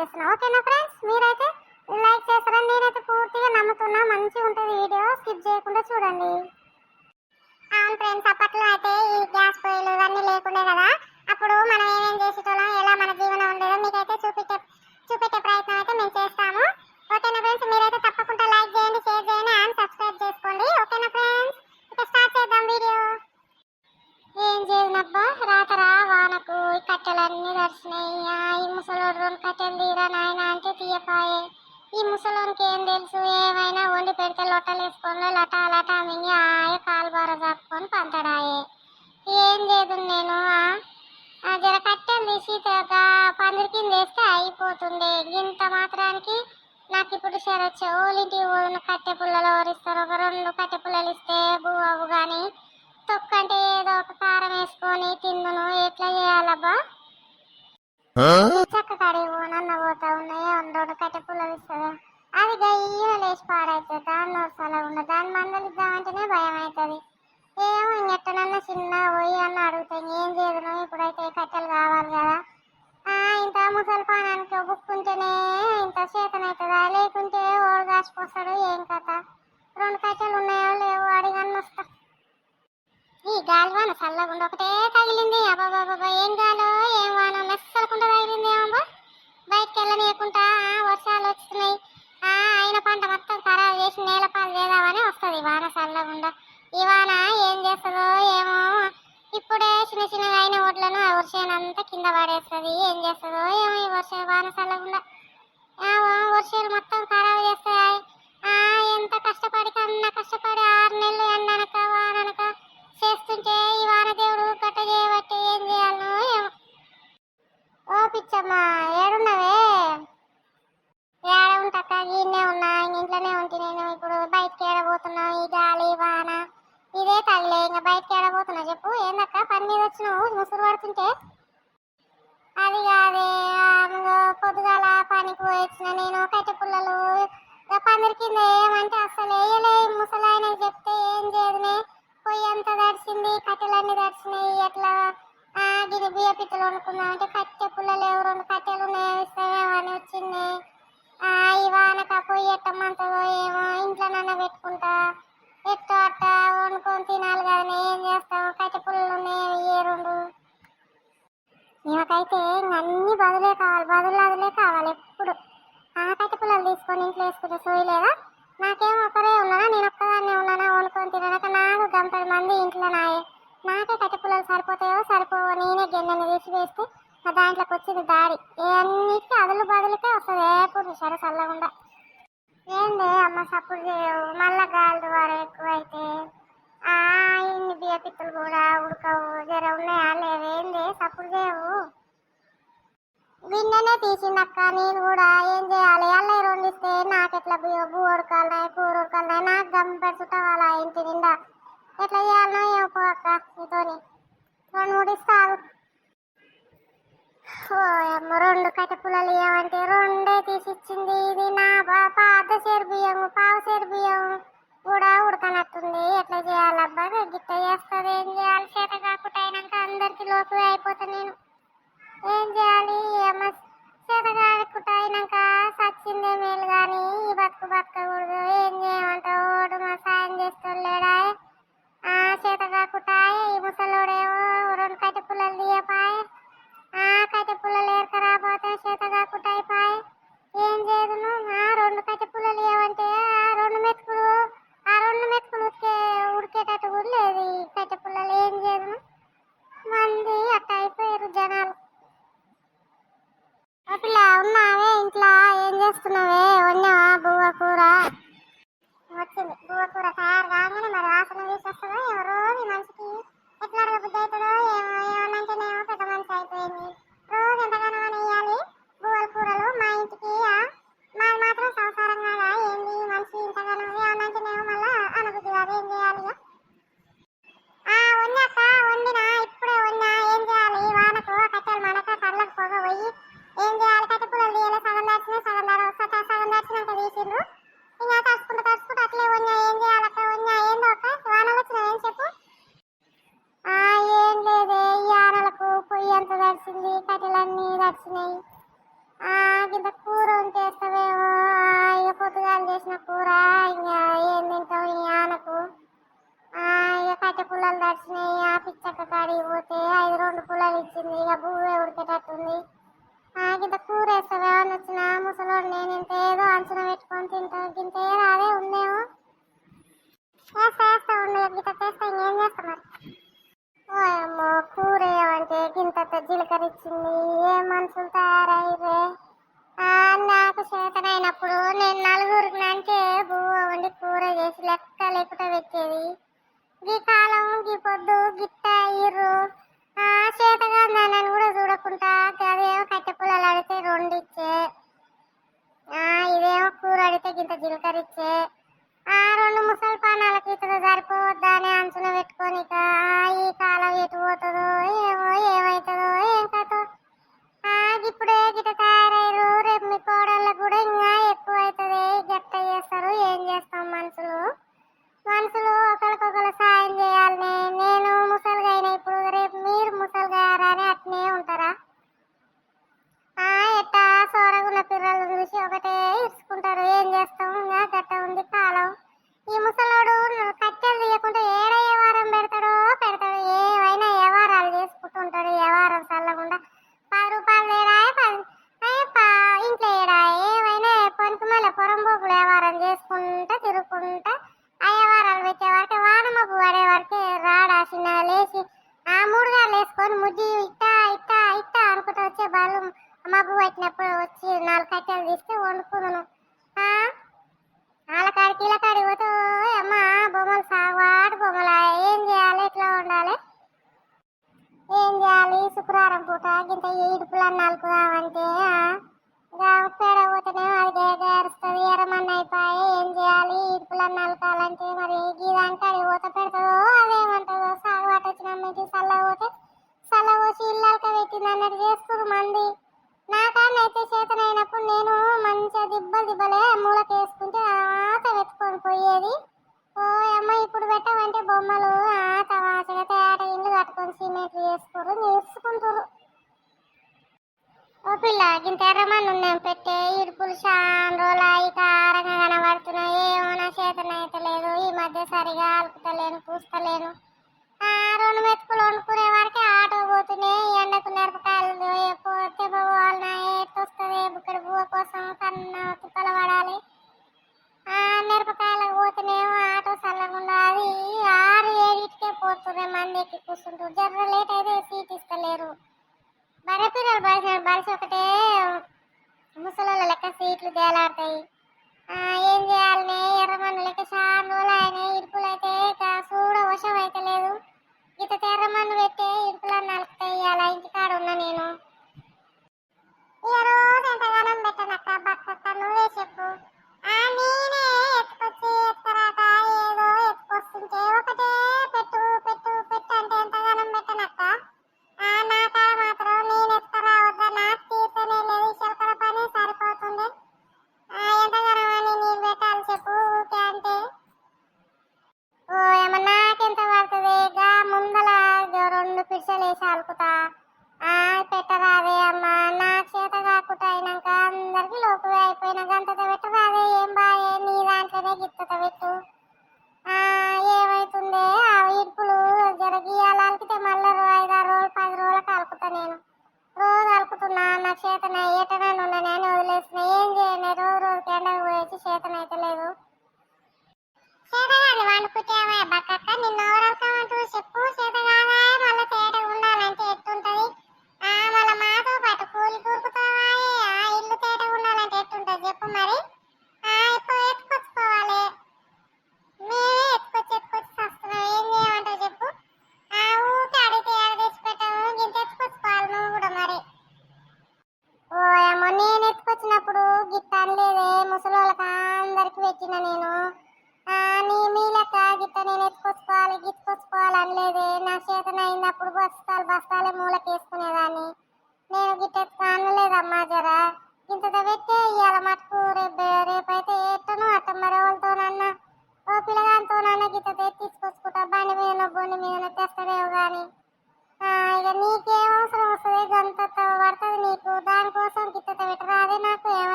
చేస్తున్నాం. ఓకేనా ఫ్రెండ్స్? మీరైతే లైక్ చేస్తారని నేనైతే పూర్తిగా నమ్ముతున్నా. మంచిగా ఉంటుంది వీడియో. స్కిప్ చేయకుండా చూడండి. అవును ఫ్రెండ్స్ అప్పట్లో అయితే ఈ గ్యాస్ పొయ్యిలు ఇవన్నీ లేకుండే కదా. ఈ దర్శనయ్యా ఈ ముసలోడు రెండు నాయన అంటే తీయపాయే. ఈ ముసలోనికి ఏం తెలుసు? ఏమైనా వండి పెడితే లొట్టలు వేసుకొని లట లట మింగి ఆయ కాలు బార చాపుకొని పంతడాయే. ఏం చేయదు నేను జర కట్టెలు తీసి పందిరి కింద వేస్తే అయిపోతుండే. ఇంత మాత్రానికి నాకు ఇప్పుడు షరచ్చు ఓలింటి పోయిన కట్టె పుల్లలు ఎవరిస్తారు ఒక రెండు కట్టె పుల్లలు ఇస్తే చక్క కాడి పోనన్న పోతా ఉన్నాయి రెండు కట్టె పుల్లలు ఇస్తుంది అది గయ్య లేచి పాడైతుంది దాని నోట్సాల ఉన్న దాని మందలు భయం అవుతుంది ఏమో ఇంకెట్టనన్నా చిన్నగా పోయి అన్న అడుగుతాయి ఏం చేయదు ఇప్పుడైతే కట్టెలు కావాలి కదా. ఇంత ముసల్పానానికి బుక్కుంటేనే ఇంత చేతనవుతుందా లేకుంటే ఓడు కాసిపోస్తాడు ఏం కథ? రెండు కట్టెలు ఉన్నాయో లేవో అడిగన్న వస్తా. ఈ గాలి చల్లగుండ ఒకటే తగిలింది. అబ్బాబాబా ఏం గాలో ఏం వాన మెస్సలకుండా తగిలింది ఏమబ్బా బయటకు వెళ్ళనీయకుండా వర్షాలు వస్తున్నాయి ఆ, అయిన పంట మొత్తం ఖరాబ్ చేసి నేల పాలు చేద్దామని వస్తుంది వాన చల్లగుండా ఈ వాన ఏం చేస్తుందో ఏమో. ఇప్పుడే చిన్న చిన్న అయిన ఓట్లను ఆ వర్షాన్ని అంతా కింద పడేస్తుంది. ఏం చేస్తుందో ఏమో ఈ వర్ష వాన చల్లగుండా వర్షాలు మొత్తం ఖరాబ్ చేస్తాయి. ఎంత కష్టపడి కన్నా కష్టపడి ఆరు నెలలు ఎండనక వాననక చేస్తుంటే ఈ వానదేవుడు కట్ట చేయబట్టి ఏం చేయాలను ఓ పిచ్చమ్మ ఏడున్నవే? ఏడ ఉంటక్క ఈయనే ఉన్నా ఇంట్లోనే ఉంటే నేను. ఇప్పుడు బయటకి ఏడబోతున్నా ఈ గాలి వాన. ఇదే తగిలే ఇంకా బయటకి ఏడబోతున్నా చెప్పు. ఏందక్క పని మీద వచ్చినావు ముసురు పడుతుంటే? అది కాదే పొద్దుగాల పనికి వచ్చిన నేను కట్టె పుల్లలు ఇక పందిరి కింద ఏమంటే అసలు వేయలే. ముసలాయన చెప్తే ఏం చేయదునే. పొయ్యి అంతా తడిసింది కట్టెలన్నీ తడిసినాయి ఎట్లా? ఆ, బియ్య పిత్తలు వండుకుందాం అంటే కట్టె పుల్లలు ఎవరు రెండు కట్టెలు అని వచ్చింది. ఆ, ఈ వానక పొయ్యి ఏమో ఇంట్లో నన్న పెట్టుకుంటా. ఎట్టో అట్ట వండుకొని తినాలి కానీ ఏం చేస్తాం? కట్టె పుల్లలు ఉన్నాయి ఏ రెండు? ఇవకైతే అన్ని బదులే కావాలి బదులు అదులే కావాలి ఎప్పుడు. ఆ కట్టె పుల్లలు తీసుకొని ఇంట్లో వేసుకుంటే సోయలేదా నాకేమో ఒక గంపది మంది ఇంట్లో నాయే. నాకే కట్టె సరిపోతాయో సరిపోవో నేనే గిన్నెని తీసి వేస్తే నా దాంట్లోకి వచ్చింది దారి. అన్నిటికీ అదులు బదులుకే వస్తుంది. ఎప్పుడు సరే చల్లకుండా ఏంది అమ్మ సపోర్ట్ చేయవు? మళ్ళా గాలి ద్వారా ఎక్కువైతే. ఇన్ని బియ్య పిత్తలు కూడా ఉడకవు. జర ఉన్నాయా? లేవేంది సపోర్ట్ చేయవు. గిన్నెనే తీసిందక్క. నేను కూడా ఏం చేయాలి? అల్ల రెండు ఇస్తే నాకు ఎట్లా బూ బువ్వ ఉడకాలి కూర ఉడకాలి నాకు గంపెడు చుట్టవాలా ఇంటి నిండా. ఎట్లా చేయాలనో ఏమో పో అక్క చేస్తున్నావే వండావా బువ్వ కూర? వచ్చింది. బువ్వ కూర తయారు కాగానే మరి వాసన తీసేస్తుందో ఎవరో ఈ మనిషికి ఎట్లా అడగబుద్ధి అవుతుందో ఏమో ఏమన్నంటేనేమో పెద్ద మనిషి అయిపోయింది. ఒప్పుకోను ఆలకాడి కీలకాడి పోతే అమ్మ బొమ్మలు సాగువాడు బొమ్మల. ఏం చేయాలి? ఎట్లా ఉండాలి? ఏం చేయాలి? శుక్రవారం పూట ఇంత ఇడుపుల నాలుగు కావంటే పేడ పోతేనే అది గేరుస్తుంది. ఎర్రమన్న అయిపోయి ఏం చేయాలి? ఇడుపుల నలకాలంటే మరి గీదానికి అడిగి పోత పెడుతుందో అదేమంటుందో? సాగుబాటు వచ్చిన అమ్మాయికి సల్ల పోతే సల్ల పోసి ఇల్లాక పెట్టింది అన్నట్టు చేస్తారు మంది. అయితే చేతనైనప్పుడు నేను మంచిగా దిబ్బలు దిబ్బలే మూలకేసుకుంటే ఆత వెతుకొని పోయేది. ఓ అమ్మ ఇప్పుడు పెట్టమంటే బొమ్మలు ఆత వాసగా తేట ఇల్లు కట్టుకొని సిమెంట్లు వేసుకోరు నేర్చుకుంటారు ఓ పిల్ల గింత ఎర్రమన్ను ఉన్నాం పెట్టే? ఇడుపులు చాలా రోజులు అయితే ఆరంగా కనబడుతున్నాయి. ఏమోనా చేతనైతే లేదు. ఈ మధ్య సరిగా అలుపుతలేను పూస్తలేను. రెండు మెతుకులు వండుకుని కన్న తుప్పలు పడాలి. మిరపకాయలకు పోతేనేమో ఆటో చల్లకుండా అది ఆరు ఏడింటికే పోతుంది మంది ఎక్కి కూర్చుంటారు జర్ర లేట్ అయితే సీట్ ఇస్తలేరు. బరపిల్లలు బరిస బరిసి ఒకటే ముసలి లెక్క సీట్లు తేలాడతాయి.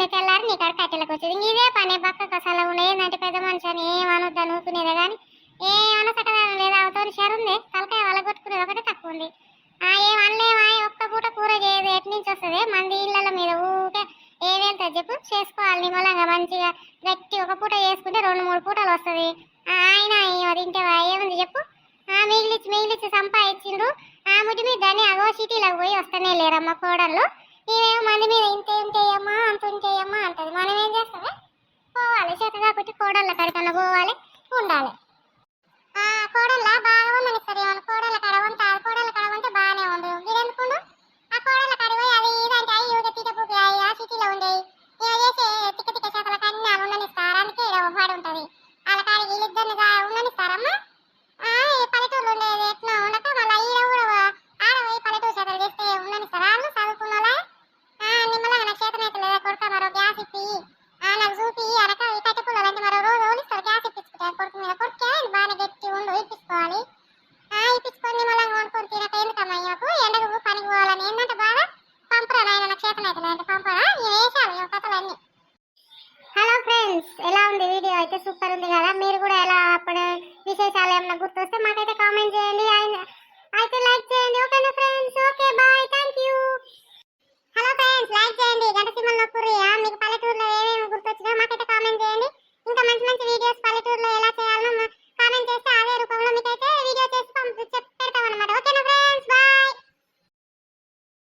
పొద్దున్నే తెల్లారి నీ కాడ కట్టెలకు వచ్చేది. ఇదే పని పక్క కసాల ఉండే. ఏంటంటే పెద్ద మనిషి అని ఏమనొద్దు అనుకునేదే కానీ ఏమనసకదానం లేదా అవతోని ఉంది. తలకాయ వాళ్ళ కొట్టుకునేది ఒకటే తక్కువ ఉంది. ఆ ఏమనలేమా ఒక్క పూట కూర చేయదు ఎటు నుంచి వస్తుంది? మంది ఇళ్ళ మీద ఊకే ఏమేంతో చెప్పు. చేసుకోవాలి నిమ్మలంగా మంచిగా గట్టి ఒక పూట చేసుకుంటే రెండు మూడు పూటలు వస్తుంది. ఆయన ఏమో తింటేవా ఏముంది చెప్పు. ఆ మిగిలిచ్చి మిగిలిచ్చి సంపాదించిండ్రు ఆ ముడి మీద దాన్ని అగో సిటీలకు పోయి వస్తూనే లేరమ్మ కోడళ్ళు. మేమేమో మంది మీద ఇంత ఇంతేయమ్మా అంత ఇంతేయమ్మా అంటది. మనం ఏం చేస్తామే పోవాలి. చేత కాబట్టి కోడళ్ళ కడికన్నా పోవాలి ఉండాలి. ఆ కోడళ్ళ బాగా ఉందని సరే మన కోడళ్ళ కడ ఉంటారు కోడళ్ళ కడ ఉంటే బాగానే ఉండు. మీరెందుకుండు ఆ కోడళ్ళ కడ పోయి అది ఇదంటే అయ్యి ఊరికే తీట పూపి అయ్యి ఆ సిటీలో ఉండేవి ఇలా చేసే తిక్క తిక్క చేతలకు అన్ని ఆమె ఉండనిస్తారు అందుకే ఇక్కడ పాడు ఉంటుంది. వాళ్ళ కాడికి వీళ్ళిద్దరిని ఉండనిస్తారమ్మా ఎలా ఉంది వీడియో? అయితే సూపర్ ఉంది కదా?